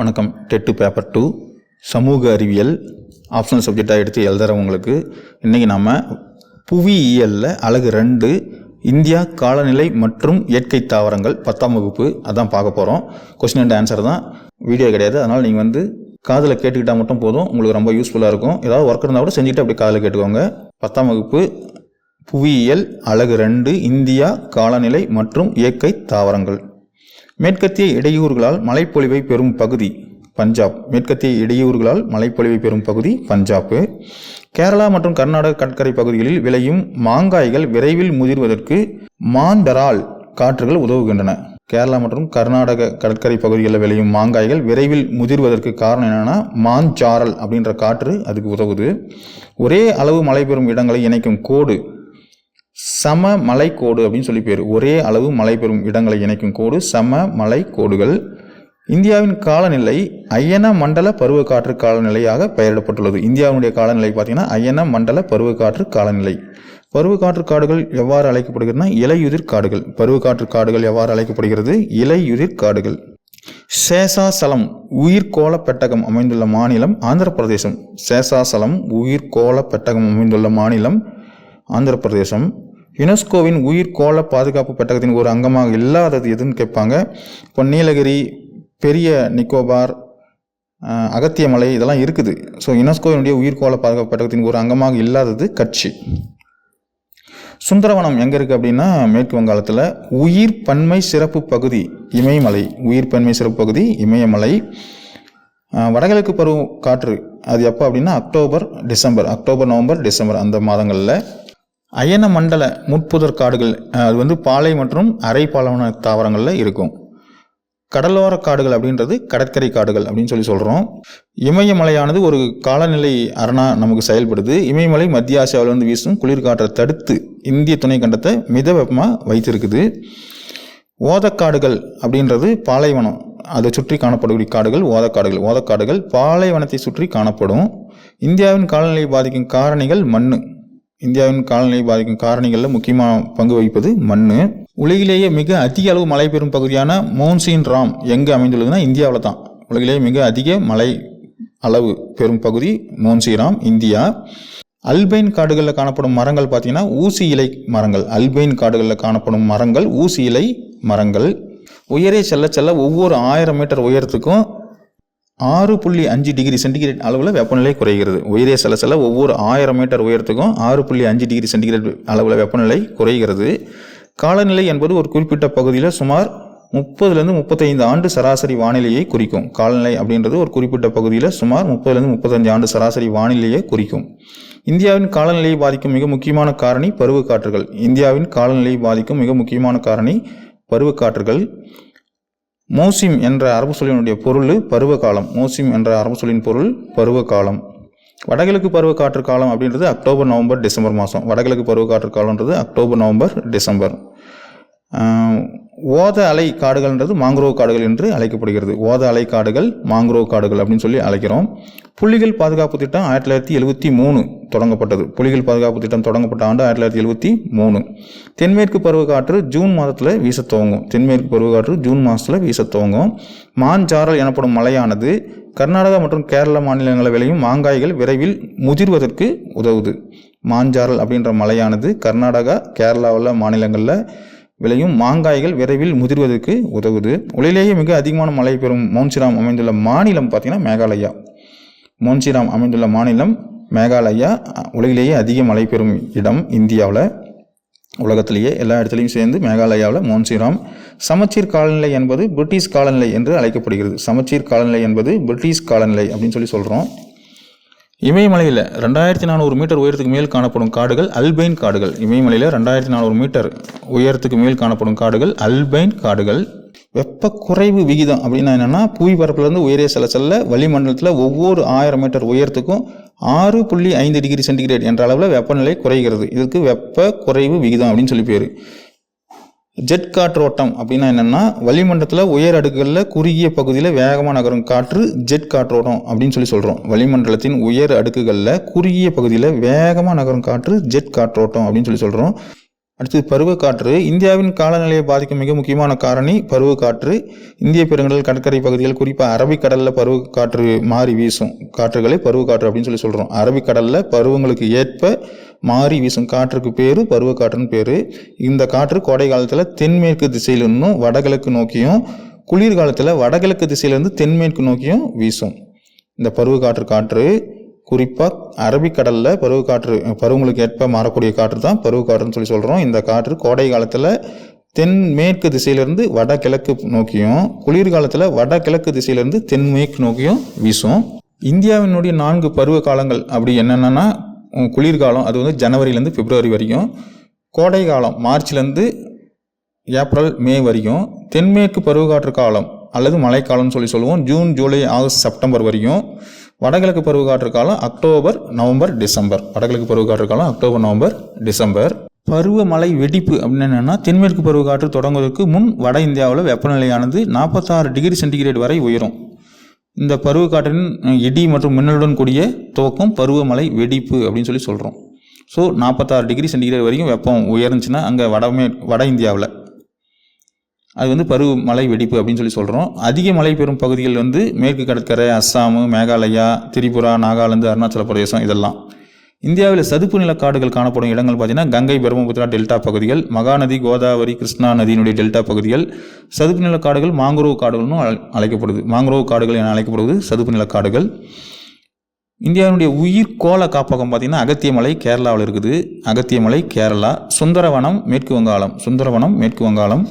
வணக்கம். TET paper two சமூக அறிவியல் ஆப்ஷனல் சப்ஜெக்டாக எடுத்து எழுதுறவங்களுக்கு இன்றைக்கி நம்ம புவியியலில் அழகு ரெண்டு இந்தியா காலநிலை மற்றும் இயற்கை தாவரங்கள் பத்தாம் வகுப்பு அதான் பார்க்க போகிறோம் கொஸ்டின் அண்ட் ஆன்சர் தான் வீடியோ கிடையாது. அதனால் நீங்கள் வந்து காதில் கேட்டுக்கிட்டால் மட்டும் போதும். உங்களுக்கு ரொம்ப யூஸ்ஃபுல்லாக இருக்கும். ஏதாவது ஒர்க் இருந்தால் கூட செஞ்சுட்டு அப்படியே காதில் கேட்டுக்கோங்க. பத்தாம் வகுப்பு புவியியல் அழகு ரெண்டு இந்தியா காலநிலை மற்றும் இயற்கை தாவரங்கள். மேற்கத்திய இடையூறுகளால் மழைப்பொழிவை பெறும் பகுதி பஞ்சாப். மேற்கத்திய இடையூறுகளால் மழைப்பொழிவை பெறும் பகுதி பஞ்சாப் கேரளா மற்றும் கர்நாடக கடற்கரை பகுதிகளில் விளையும் மாங்காய்கள் விரைவில் முதிர்வதற்கு மாந்தரால் காற்றுகள் உதவுகின்றன. கேரளா மற்றும் கர்நாடக கடற்கரை பகுதிகளில் விளையும் மாங்காய்கள் விரைவில் முதிர்வதற்கு காரணம் என்னென்னா மாஞ்சாரல் அப்படின்ற காற்று அதுக்கு உதவுது. ஒரே அளவு மழை பெறும் இடங்களை இணைக்கும் கோடு சம மலை கோடு அப்படின்னு சொல்லி பேர். ஒரே அளவு மழை பெறும் இடங்களை இணைக்கும் கோடு சம மலை கோடுகள் இந்தியாவின் காலநிலை அயன மண்டல பருவக்காற்று காலநிலையாக பெயரிடப்பட்டுள்ளது. இந்தியாவினுடைய காலநிலை பார்த்தீங்கன்னா அயன மண்டல பருவக்காற்று காலநிலை. பருவக்காற்று காடுகள் எவ்வாறு அழைக்கப்படுகிறதுனா இலையுதிர் காடுகள். பருவக்காற்று காடுகள் எவ்வாறு அழைக்கப்படுகிறது? இலையுதிர் காடுகள். சேசாசலம் உயிர்கோள பெட்டகம் அமைந்துள்ள மாநிலம் ஆந்திர பிரதேசம் சேசாசலம் உயிர்கோள பெட்டகம் அமைந்துள்ள மாநிலம் ஆந்திர பிரதேசம் யுனெஸ்கோவின் உயிர் கோள பாதுகாப்பு பெட்டகத்தின் ஒரு அங்கமாக இல்லாதது எதுன்னு கேட்பாங்க. இப்போ நீலகிரி பெரிய நிக்கோபார் அகத்தியமலை இதெல்லாம் இருக்குது. ஸோ யுனெஸ்கோவினுடைய உயிர்கோள பாதுகாப்பு பெட்டகத்தின் ஒரு அங்கமாக இல்லாதது கட்சி. சுந்தரவனம் எங்கே இருக்குது அப்படின்னா மேற்கு வங்காளத்தில் உயிர் பன்மை சிறப்பு பகுதி இமயமலை. உயிர் பன்மை சிறப்பு பகுதி இமயமலை. வடகிழக்கு பருவ காற்று அது எப்போ அப்படின்னா October December October November December அந்த மாதங்களில் அயன மண்டல முட்புதர் காடுகள் அது வந்து பாலை மற்றும் அரை பாலைவன தாவரங்களில் இருக்கும். கடலோர காடுகள் அப்படின்றது கடற்கரை காடுகள் அப்படின்னு சொல்லி சொல்கிறோம் இமயமலையானது ஒரு காலநிலை அரணா நமக்கு செயல்படுது. இமயமலை மத்திய ஆசியாவிலிருந்து வீசும் குளிர்காற்றை தடுத்து இந்திய துணைக்கண்டத்தை மிதவெப்பமாக வைத்திருக்குது. ஓதக்காடுகள் அப்படின்றது பாலைவனம் அதை சுற்றி காணப்படக்கூடிய காடுகள் ஓதக்காடுகள். ஓதக்காடுகள் பாலைவனத்தை சுற்றி காணப்படும். இந்தியாவின் காலநிலை பாதிக்கும் காரணிகள் மண் இந்தியாவின் காலநிலை பாதிக்கும் காரணிகளில் முக்கியமாக பங்கு வகிப்பது மண் உலகிலேயே மிக அதிக அளவு மழை பெறும் பகுதியான மோன்சீன் ராம் எங்கே அமைந்துள்ளதுன்னா இந்தியாவில் தான். உலகிலேயே மிக அதிக மழை அளவு பெறும் பகுதி மோன்சிராம் இந்தியா. அல்பைன் காடுகளில் காணப்படும் மரங்கள் பார்த்தீங்கன்னா ஊசி இலை மரங்கள். அல்பைன் காடுகளில் காணப்படும் மரங்கள் ஊசி இலை மரங்கள். உயரே செல்ல செல்ல ஒவ்வொரு ஆயிரம் மீட்டர் உயரத்துக்கும் ஆறு புள்ளி அஞ்சு டிகிரி சென்டிகிரேட் அளவில் வெப்பநிலை குறைகிறது. உயரிய சில சில ஒவ்வொரு ஆயிரம் மீட்டர் உயரத்துக்கும் ஆறு புள்ளி அஞ்சு டிகிரி சென்டிகிரேட் அளவில் வெப்பநிலை குறைகிறது. காலநிலை என்பது ஒரு குறிப்பிட்ட பகுதியில் சுமார் முப்பதுலேருந்து முப்பத்தைந்து ஆண்டு சராசரி வானிலையை குறிக்கும். காலநிலை அப்படின்றது ஒரு குறிப்பிட்ட பகுதியில் சுமார் முப்பதுலேருந்து முப்பத்தஞ்சு ஆண்டு சராசரி வானிலையை குறிக்கும். இந்தியாவின் காலநிலையை பாதிக்கும் மிக முக்கியமான காரணி பருவக்காற்றுகள். இந்தியாவின் காலநிலையை பாதிக்கும் மிக முக்கியமான காரணி பருவக்காற்றுகள். மோசிம் என்ற அரபு சொல்லினுடைய பொருள் பருவகாலம். மோசிம் என்ற அரபு சொல்லின் பொருள் பருவகாலம். வடகிழக்கு பருவ காற்று காலம் அப்படின்றது அக்டோபர் நவம்பர் டிசம்பர் மாதம் வடகிழக்கு பருவ காற்று காலம்ன்றது அக்டோபர் நவம்பர் டிசம்பர். ஓத அலை காடுகள்ன்றது மாங்குரோவ் காடுகள் என்று அழைக்கப்படுகிறது. ஓத அலை காடுகள் மாங்குரோவ் காடுகள் அப்படின்னு சொல்லி அழைக்கிறோம். புலிகள் பாதுகாப்பு திட்டம் ஆயிரத்தி தொள்ளாயிரத்தி எழுபத்தி மூணு தொடங்கப்பட்டது. புலிகள் பாதுகாப்பு திட்டம் தொடங்கப்பட்ட ஆண்டு ஆயிரத்தி தொள்ளாயிரத்தி எழுபத்தி மூணு. தென்மேற்கு பருவக்காற்று ஜூன் மாதத்தில் வீச துவங்கும். தென்மேற்கு பருவக்காற்று ஜூன் மாதத்தில் வீச துவங்கும். மாஞ்சாரல் எனப்படும் மலையானது கர்நாடகா மற்றும் கேரள மாநிலங்களில் விளையும் மாங்காய்கள் விரைவில் முதிர்வதற்கு உதவுது. மாஞ்சாரல் அப்படின்ற மலையானது கர்நாடகா கேரளாவில் மாநிலங்களில் விளையும் மாங்காய்கள் விரைவில் முதிர்வதற்கு உதவுது. உலகிலேயே மிக அதிகமான மழை பெறும் மோன்சிராம் அமைந்துள்ள மாநிலம் பார்த்தீங்கன்னா மேகாலயா. மோன்சிராம் அமைந்துள்ள மாநிலம் மேகாலயா. உலகிலேயே அதிக மழை பெறும் இடம் இந்தியாவில். உலகத்திலேயே எல்லா இடத்துலையும் சேர்ந்து மேகாலயாவில் மோன்சிராம். சமச்சீர் காலநிலை என்பது பிரிட்டிஷ் காலநிலை என்று அழைக்கப்படுகிறது. சமச்சீர் காலநிலை என்பது பிரிட்டிஷ் காலநிலை அப்படின்னு சொல்லி சொல்கிறோம் இமயமலையில் ரெண்டாயிரத்தி நானூறு மீட்டர் உயரத்துக்கு மேல் காணப்படும் காடுகள் அல்பைன் காடுகள். இமயமலையில் ரெண்டாயிரத்தி நானூறு மீட்டர் உயரத்துக்கு மேல் காணப்படும் காடுகள் அல்பைன் காடுகள். வெப்ப குறைவு விகிதம் அப்படின்னா என்னென்னா புவி பரப்புலேருந்து உயரே செல்ல செல்ல வளிமண்டலத்தில் ஒவ்வொரு ஆயிரம் மீட்டர் உயரத்துக்கும் ஆறு புள்ளி ஐந்து டிகிரி சென்டிகிரேட் என்ற அளவில் வெப்பநிலை குறைகிறது. இதுக்கு வெப்ப குறைவு விகிதம் அப்படின்னு சொல்லி பேர். ஜெட் காற்றோட்டம் அப்படின்னா என்னென்னா வளிமண்டலத்தில் உயர் அடுக்குகளில் குறுகிய பகுதியில் வேகமாக நகரும் காற்று ஜெட் காற்றோட்டம் அப்படின்னு சொல்லி சொல்கிறோம் வளிமண்டலத்தின் உயர் அடுக்குகளில் குறுகிய பகுதியில் வேகமாக நகரும் காற்று ஜெட் காற்றோட்டம் அப்படின்னு சொல்லி சொல்கிறோம் அடுத்தது பருவக்காற்று இந்தியாவின் காலநிலையை பாதிக்கும் மிக முக்கியமான காரணி பருவக்காற்று இந்திய பெருங்கடல் கடற்கரை பகுதிகள் குறிப்பாக அரபிக்கடலில் பருவக்காற்று மாறி வீசும் காற்றுகளை பருவக்காற்று அப்படின்னு சொல்லி சொல்கிறோம் அரபிக்கடலில் பருவங்களுக்கு ஏற்ப மாறி வீசும் காற்றுக்கு பேர் பருவக்காற்றுன்னு பேர். இந்த காற்று கோடை காலத்தில் தென்மேற்கு திசையிலிருந்தும் வடகிழக்கு நோக்கியும் குளிர்காலத்தில் வடகிழக்கு திசையிலிருந்து தென்மேற்கு நோக்கியும் வீசும். இந்த பருவக்காற்று காற்று குறிப்பாக அரபிக்கடலில் பருவக்காற்று பருவங்களுக்கு ஏற்ப மாறக்கூடிய காற்று தான் பருவக்காற்றுன்னு சொல்லி சொல்கிறோம் இந்த காற்று கோடை காலத்தில் தென்மேற்கு திசையிலிருந்து வடகிழக்கு நோக்கியும் குளிர்காலத்தில் வடகிழக்கு திசையிலிருந்து தென்மேற்கு நோக்கியும் வீசும். இந்தியாவினுடைய நான்கு பருவ காலங்கள் அப்படி என்னென்னா குளிர்காலம் அது வந்து ஜனவரியிலேருந்து பிப்ரவரி வரைக்கும் கோடை காலம் மார்ச்லேருந்து ஏப்ரல் மே வரைக்கும் தென்மேற்கு பருவ காற்று காலம் அல்லது மழைக்காலம்னு சொல்லி சொல்லுவோம். ஜூன் ஜூலை ஆகஸ்ட் செப்டம்பர் வரையும் வடகிழக்கு பருவக்காற்று காலம் அக்டோபர் நவம்பர் டிசம்பர். வடகிழக்கு பருவக்காற்று காலம் அக்டோபர் நவம்பர் டிசம்பர். பருவமழை வெடிப்பு அப்படின்னு என்னென்னா தென்மேற்கு பருவக்காற்று தொடங்குவதற்கு முன் வட இந்தியாவில் வெப்பநிலையானது நாற்பத்தாறு டிகிரி சென்டிகிரேட் வரை உயரும். இந்த பருவக்காற்றின் இடி மற்றும் மின்னலுடன் கூடிய துவக்கம் பருவமழை வெடிப்பு அப்படின்னு சொல்லி சொல்கிறோம் ஸோ நாற்பத்தாறு டிகிரி சென்டிகிரேட் வரைக்கும் வெப்பம் உயர்ந்துச்சுன்னா அங்கே வடமே வட இந்தியாவில். அது வந்து பருவ மழை வெடிப்பு அப்படின்னு சொல்லி சொல்கிறோம் அதிக மழை பெறும் பகுதிகள் வந்து மேற்கு கடற்கரை அஸ்ஸாம் மேகாலயா திரிபுரா நாகாலாந்து அருணாச்சல பிரதேசம் இதெல்லாம். இந்தியாவில் சதுப்பு நில காடுகள் காணப்படும் இடங்கள் பார்த்தீங்கன்னா கங்கை பிரம்மபுத்திரா டெல்டா பகுதிகள் மகாநதி கோதாவரி கிருஷ்ணா நதியினுடைய டெல்டா பகுதிகள். சதுப்பு நில காடுகள் மாங்குரோவ் காடுகள்னு அழைக்கப்படுது. மாங்குரோவ் காடுகள் என அழைக்கப்படுவது சதுப்பு நில காடுகள். இந்தியாவினுடைய உயிர் கோல காப்பகம் பார்த்திங்கன்னா அகத்தியமலை கேரளாவில் இருக்குது. அகத்தியமலை கேரளா சுந்தரவனம் மேற்கு வங்காளம். சுந்தரவனம் மேற்கு வங்காளம்.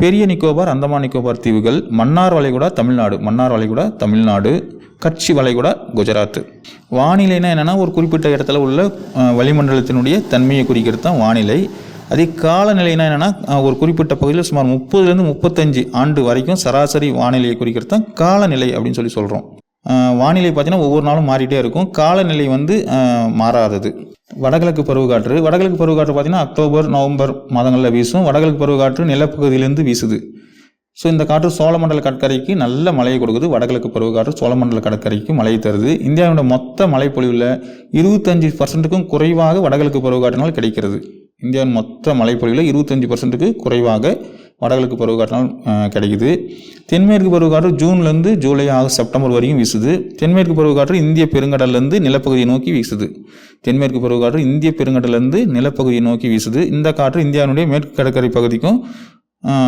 பெரிய நிக்கோபார் அந்தமான் நிக்கோபார் தீவுகள் மன்னார் வளைகுடா தமிழ்நாடு மன்னார் வளைகுடா தமிழ்நாடு கட்சி வளைகுடா குஜராத். வானிலைனா என்னென்னா ஒரு குறிப்பிட்ட இடத்துல உள்ள வளிமண்டலத்தினுடைய தன்மையை குறிக்கிறது தான் வானிலை. அதே காலநிலைனா என்னென்னா ஒரு குறிப்பிட்ட பகுதியில் சுமார் முப்பதுலேருந்து முப்பத்தஞ்சு ஆண்டு வரைக்கும் சராசரி வானிலையை குறிக்கிறது தான் காலநிலை அப்படின்னு சொல்லி சொல்கிறோம் வானிலை பார்த்தீங்கன்னா ஒவ்வொரு நாளும் மாறிட்டே இருக்கும். காலநிலை வந்து மாறாதது. வடகிழக்கு பருவக்காற்று வடகிழக்கு பருவக்காற்று பார்த்தீங்கன்னா அக்டோபர் நவம்பர் மாதங்களில் வீசும். வடகிழக்கு பருவக்காற்று நிலப்பகுதியிலேருந்து வீசுது. ஸோ இந்த காற்று சோழமண்டல கடற்கரைக்கு நல்ல மழையை கொடுக்குது. வடகிழக்கு பருவக்காற்று சோழமண்டல கடற்கரைக்கு மழையை தருது. இந்தியாவோட மொத்த மழைப்பொழிவில் இருபத்தஞ்சி பர்சன்ட்டுக்கும் குறைவாக வடகிழக்கு பருவக்காற்றினால் கிடைக்கிறது. இந்தியாவின் மொத்த மழைப்பொழிவில் இருபத்தஞ்சி பர்சன்ட்டுக்கு குறைவாக வடகிழக்கு பருவக்காற்றினால் கிடைக்குது. தென்மேற்கு பருவக்காற்று ஜூன்லேருந்து ஜூலை ஆகஸ்ட் செப்டம்பர் வரைக்கும் வீசுது. தென்மேற்கு பருவக்காற்று இந்திய பெருங்கடல்லேருந்து நிலப்பகுதியை நோக்கி வீசுது. தென்மேற்கு பருவக்காற்று இந்திய பெருங்கடல்லேருந்து நிலப்பகுதியை நோக்கி வீசுது. இந்த காற்று இந்தியாவினுடைய மேற்கு கடற்கரை பகுதிக்கும்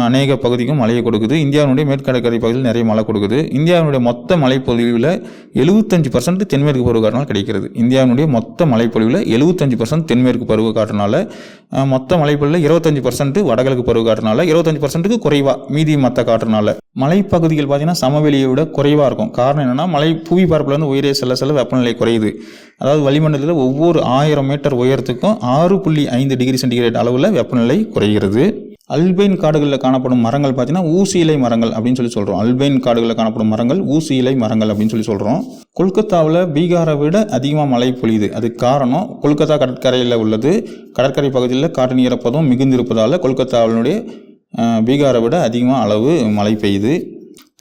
அநேக பகுதிக்கும் மழையை கொடுக்குது. இந்தியாவினுடைய மேற்கடற்கரை பகுதியில் நிறைய மழை கொடுக்குது. இந்தியாவினுடைய மொத்த மழைப்பொழிவில் எழுபத்தஞ்சு பர்சன்ட் தென்மேற்கு பருவக்காற்றினால் கிடைக்கிறது. இந்தியாவினுடைய மொத்த மழைப்பொழிவில் எழுபத்தஞ்சு பர்சன்ட் தென்மேற்கு பருவ ஆஹ், மொத்த மழைப்பொழிவில் இருபத்தஞ்சு பர்சன்ட் வடகிழக்கு பருவக்காற்றினால இருபத்தஞ்சு பர்சன்ட்டுக்கு குறைவாக மீதி மற்ற காற்றுனால. மலைப்பகுதிகள் பார்த்திங்கன்னா சமவெளியை விட குறைவாக இருக்கும். காரணம் என்னென்னா மலை புவி பரப்புல இருந்து உயரே செல்ல செல்ல வெப்பநிலை குறையுது. அதாவது வளிமண்டலத்தில் ஒவ்வொரு ஆயிரம் மீட்டர் உயரத்துக்கும் ஆறு புள்ளி ஐந்து டிகிரி சென்டிகிரேட் அளவில் வெப்பநிலை குறைகிறது. அல்பைன் காடுகளில் காணப்படும் மரங்கள் பார்த்தீங்கன்னா ஊசி இலை மரங்கள் அப்படின்னு சொல்லி சொல்கிறோம் அல்பைன் காடுகளில் காணப்படும் மரங்கள் ஊசி இலை மரங்கள் அப்படின்னு சொல்லி சொல்கிறோம் கொல்கத்தாவில் பீகாரை விட அதிகமாக மழை பொழியுது. அதுக்கு காரணம் கொல்கத்தா கடற்கரையில் உள்ளது. கடற்கரை பகுதியில் காட்டு ஈரப்பதம் மிகுந்திருப்பதால் கொல்கத்தாவினுடைய பீகாரை விட அதிகமாக அளவு மழை பெய்யுது.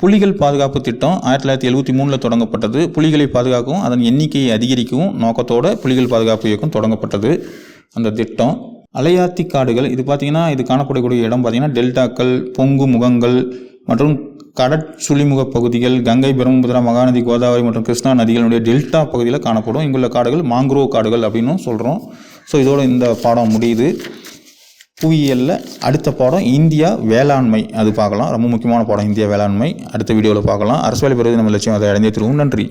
புலிகள் பாதுகாப்பு திட்டம் ஆயிரத்தி தொள்ளாயிரத்தி எழுபத்தி மூணில் தொடங்கப்பட்டது. புலிகளை பாதுகாக்கவும் அதன் எண்ணிக்கையை அதிகரிக்கவும் நோக்கத்தோட புலிகள் பாதுகாப்பு இயக்கம் தொடங்கப்பட்டது. அந்த திட்டம் அலையாத்தி காடுகள் இது பார்த்தீங்கன்னா இது காணப்படக்கூடிய இடம் பார்த்தீங்கன்னா டெல்டாக்கள் பொங்கு முகங்கள் மற்றும் கடற்சுழிமுக பகுதிகள் கங்கை பிரம்மபுத்திரா மகாநதி கோதாவரி மற்றும் கிருஷ்ணா நதிகளுடைய டெல்டா பகுதியில் காணப்படும். இங்குள்ள காடுகள் மாங்க்ரோவ் காடுகள் அப்படின்னும் சொல்கிறோம் ஸோ இதோட இந்த பாடம் முடியுது. புவியியலில் அடுத்த பாடம் இந்தியா வேளாண்மை. அது பார்க்கலாம். ரொம்ப முக்கியமான பாடம் இந்தியா வேளாண்மை. அடுத்த வீடியோவில் பார்க்கலாம். அரசு வேலை பெறுவது நம்ம லட்சியம். அதை அடைந்தே திருவும். நன்றி.